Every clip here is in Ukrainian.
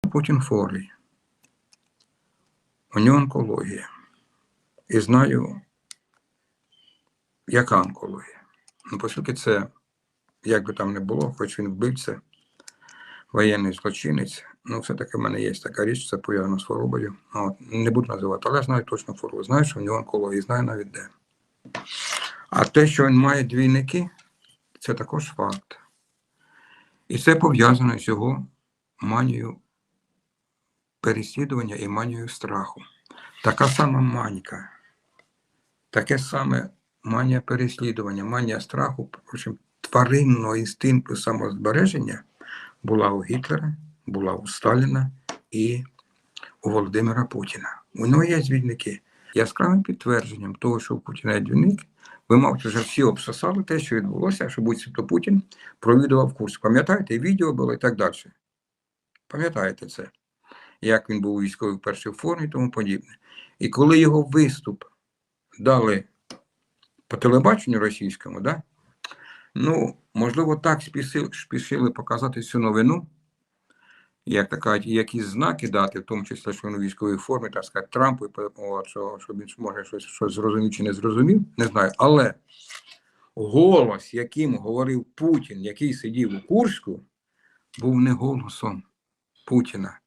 Путін хворий. У нього онкологія. І знаю, яка онкологія. Ну, оскільки це, як би там не було, хоч він вбивця, воєнний злочинець, ну, все-таки в мене є така річ, це пов'язано з хворобою. Ну, От, не буду називати, але знаю точно хворобу. Знаю, що в нього онкологія, знаю навіть де. А те, що він має двійники, це також факт. І це пов'язано з його манією переслідування і манією страху. Така сама манька, таке саме манія переслідування, манія страху, в общем, тваринного інстинкту самозбереження була у Гітлера, була у Сталіна і у Володимира Путіна. У нього є двійники. Яскравим підтвердженням того, що у Путіна є двійник, ви, мабуть, вже всі обсосали те, що відбулося, що буцімто Путін провідував курс. Пам'ятаєте, відео було і так далі. Пам'ятаєте це? Як він був у військовій першій формі і тому подібне. І коли його виступ дали по телебаченню російському, да? ну, можливо, так спішили, спішили показати цю новину, як така, якісь знаки дати, в тому числі, що він у військовій формі, так сказати, Трампу, і от, що, щоб він може щось, щось зрозумів чи не зрозумів, не знаю. Але голос, яким говорив Путін, який сидів у Курську, був не голосом Путіна.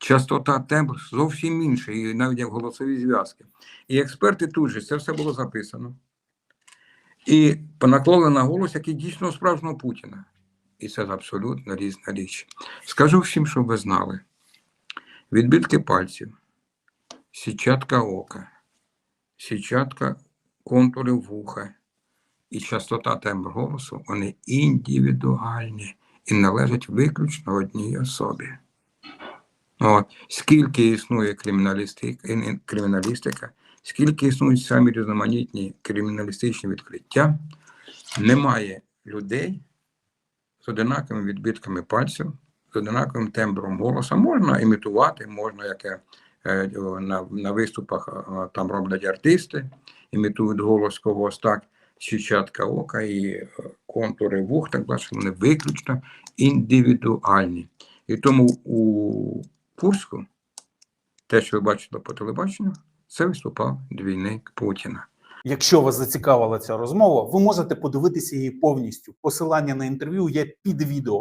Частота тембр зовсім інша, і навіть як голосові зв'язки. І експерти тут же це все було записано. І понаклали на голос, який дійсно справжнього Путіна. І це абсолютно різна річ. Скажу всім, щоб ви знали: відбитки пальців, січатка ока, січатка контурів вуха і частота тембр голосу вони індивідуальні і належать виключно одній особі. От. Скільки існує криміналістика, криміналістика, скільки існують самі різноманітні криміналістичні відкриття, немає людей з одинаковими відбитками пальців, з одинаковим тембром голоса. Можна імітувати, можна яке е, на, на виступах е, там роблять артисти, імітують голос когось так, січатка ока і е, контури вух, так далі, вони виключно індивідуальні. І тому у Курську, те, що ви бачили по телебаченню, це виступав двійник Путіна. Якщо вас зацікавила ця розмова, ви можете подивитися її повністю. Посилання на інтерв'ю є під відео.